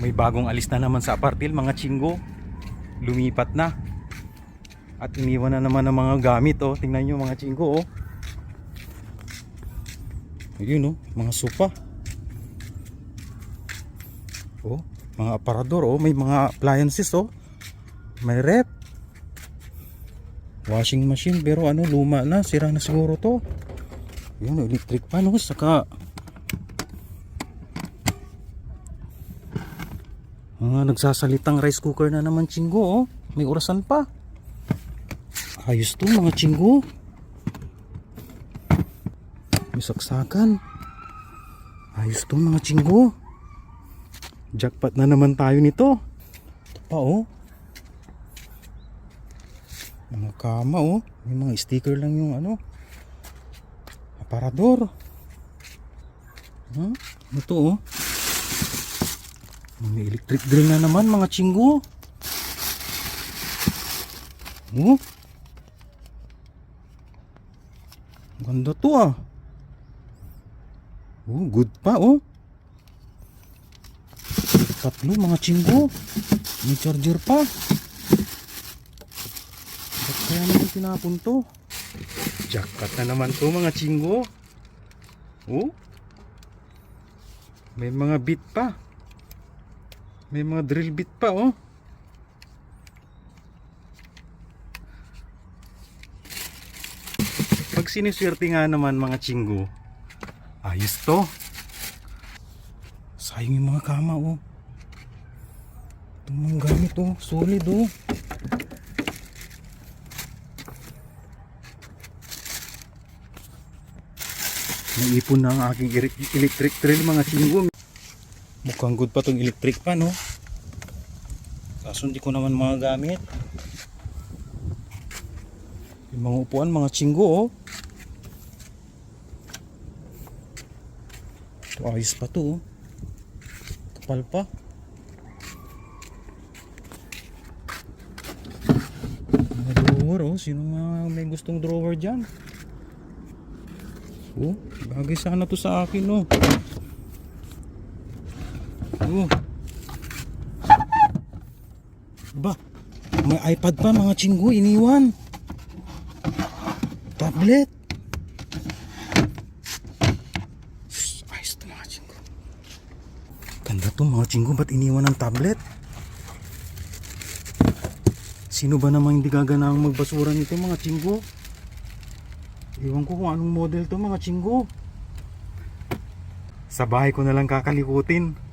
May bagong alis na naman sa apartil mga chinggo. Lumipat na. At iniwan na naman ng mga gamit oh. Tingnan nyo mga chinggo oh. Yun oh, mga sopa. Oh, mga aparador oh, may mga appliances oh. May rep. Washing machine pero ano luma na, sira na siguro to. Yun, electric pan oh, saka mga nagsasalitang rice cooker na naman chinggo oh. May orasan pa. Ayos to mga chinggo. May saksakan. Ayos to mga chinggo. Jackpot na naman tayo nito. Ito pa oh. Mga kama oh. May mga sticker lang yung ano. Aparador. Huh? Ito oh. May electric drill na naman mga chinggo. Oh. Ganda to ah. Oh, good pa oh. Tatlo mga chinggo. May charger pa. Ba't kaya naman tinapon to? Jackpot na naman to mga chinggo. Oh. May mga bit pa. May mga drill bit pa oh. Pag siniswerte nga naman mga chinggo, ayos to. Sayang yung mga kama oh. Itong mga gamit oh, solid oh. Naipon na ang aking electric drill mga chinggo. Mukhang good pa tong electric pan oh. Kaso hindi ko naman mga gamit. Yung mga upuan, mga chinggo oh. Ito ayos pa to oh. Kapal pa. Mga drawer oh. Sino nga may gustong drawer dyan? Oh, bagay sana to sa akin oh. Oh. Ba, may iPad pa mga chinggo iniwan. Tablet. Ayos to mga chinggo. Ganda to mga chinggo, ba't iniwan ng tablet? Sino ba namang hindi gaganang magbasura nito mga chinggo? Iwan ko kung anong model to mga chinggo. Sa bahay ko na lang kakalikutin.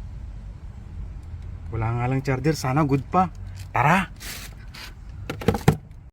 Wala nga lang charger, sana good pa. Tara!